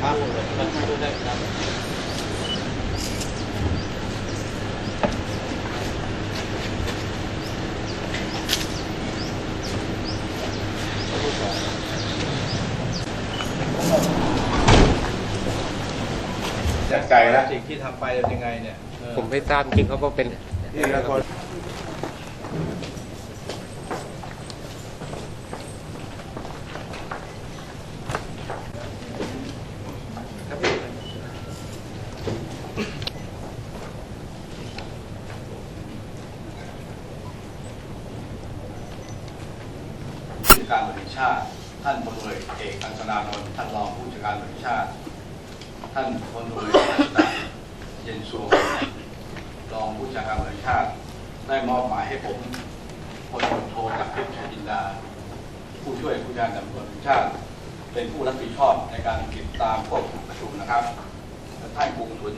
ได้ครับจากไกลแล้วสิ่งที่ทำไปเป็นยังไงเนี่ยเออผมไม่ทราบจริงเขาบอกเป็นนี่ละคน การบริชาติ ท่านพลเรือเอกอังสนานนท์ท่านรองผู้จัดการบริชาติ ท่านพลเรืออัศดาเย็นซวงรองผู้จัดการบริชาติ ได้มอบหมายให้ผมพลตำรวจโทจากทิพย์ชัยจินดา ผู้ช่วยผู้จัดการตำรวจแห่งชาติ เป็นผู้รับผิดชอบในการติดตามควบคุมประชุมนะครับท่านกรุงสุน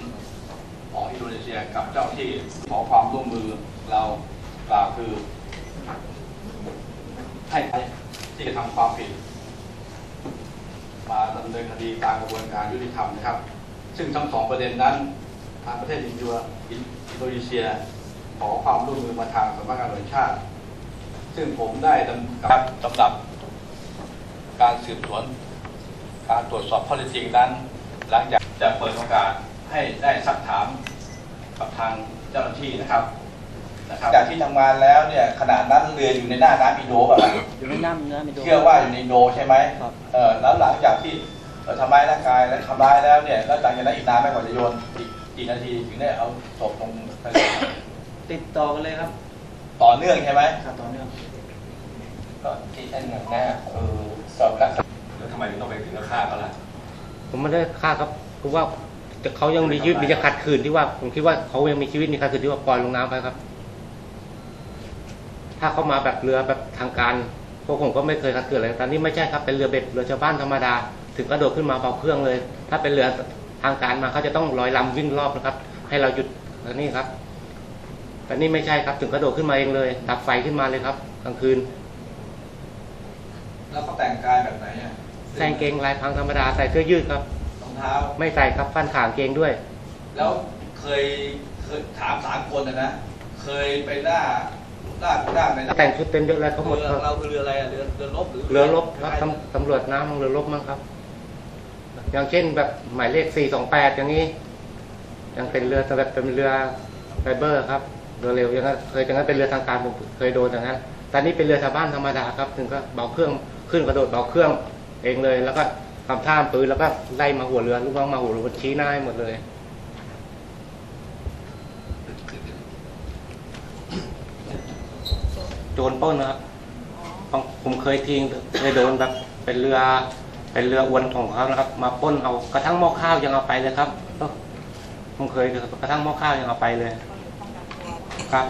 ของอินโดนีเซียกับเจ้าที่ขอความร่วมมือเรากล่าวคือให้ ที่จะทำความผิด มาดำเนินคดีตามกระบวนการยุติธรรมนะครับ ซึ่งทั้งสองประเด็นนั้น ทางประเทศอินโดนีเซีย ขอความร่วมมือมาทางสำนักงานตำรวจชาติ ซึ่งผมได้ดำกับสำหรับการสืบสวน การตรวจสอบข้อเท็จจริงนั้น หลังจากจะเปิดโอกาสให้ได้ซักถามกับทางเจ้าหน้าที่นะครับ นะครับจากที่ทำงานแล้วเนี่ยขนาดนั้นเรืออยู่ในหน้าน้ำอินโดป่ะครับอยู่ในน้ำเนื้อไม่โดนเชื่อว่าอยู่ในอินโดใช่ไหมครับเออแล้วหลังจากที่เอ่อทำร้ายร่างกายและทำร้ายแล้วเนี่ยแล้วหลังจากนั้นอีกนานไหมกว่าจะโยนอีกกี่นาทีถึงได้เอาศพลงทะเลติดต่อกันเลยครับ ต่อเนื่องใช่ไหมครับต่อเนื่องก็ที่อันหนึ่งหน้าเออสอบรักษาแล้วทำไมถึงต้องไปถึงกับฆ่าเขาล่ะผมไม่ได้ฆ่าครับคือว่าแต่เขายังมีชีวิตมีจะขัดขืนที่ว่าผมคิดว่าเขายังมีชีวิตมีขัดขืนที่ว่าปล่อยลงน้ำไปครับ ถ้าเขามาแบบเรือแบบทางการพวกผมก็ไม่เคยขัดขืนอะไรแต่นี่ไม่ใช่ครับเป็นเรือเบ็ดเรือชาวบ้านธรรมดา ถึงกระโดดขึ้นมาเบาเครื่องเลย ถ้าเป็นเรือทางการมาเขาจะต้องลอยลำวิ่งรอบนะครับ ให้เราหยุดแล้วนี่ครับ แต่นี่ไม่ใช่ครับถึงกระโดดขึ้นมาเองเลย ดับไฟขึ้นมาเลยครับกลางคืน แล้วเขาแต่งกายแบบไหนอะใส่กางเกงลายพรางธรรมดาใส่เสื้อยืดครับรองเท้าไม่ใส่ครับฟันขางเกงด้วย แล้วเคยเคยถามสามคนนะนะเคยไปล่า ล่าล่าในแต่งชุดเต็มยศอะไรเขาหมดเรือครับเราคือเรืออะไรอะเรือเรือรบหรือเรือรบครับตำตำรวจน้ำเรือรบมั้งครับ อย่างเช่นแบบหมายเลข428อย่างนี้ยังเป็นเรือแบบเป็นเรือไฟเบอร์ครับเรือเร็วอย่างนั้นเคยอย่างนั้นเป็นเรือทางการผมเคยโดนอย่างนั้นแต่นี่เป็นเรือชาวบ้านธรรมดาครับถึงก็เบาเครื่องขึ้นกระโดดเบาเครื่องเองเลย แล้วก็ทำท่ามปืนแล้วก็ไล่มาหัวเรือลูกน้องมาหัวเรือชี้หน้าให้หมดเลย โดนปล้นนะครับผมผมเคยทิ้งเคยโดนแบบเป็นเรือ เป็นเรืออวนของเขานะครับ มาปล้นเอากระทั่งหม้อข้าวยังเอาไปเลยครับเออผมเคยกระทั่งหม้อข้าวยังเอาไปเลย ครับ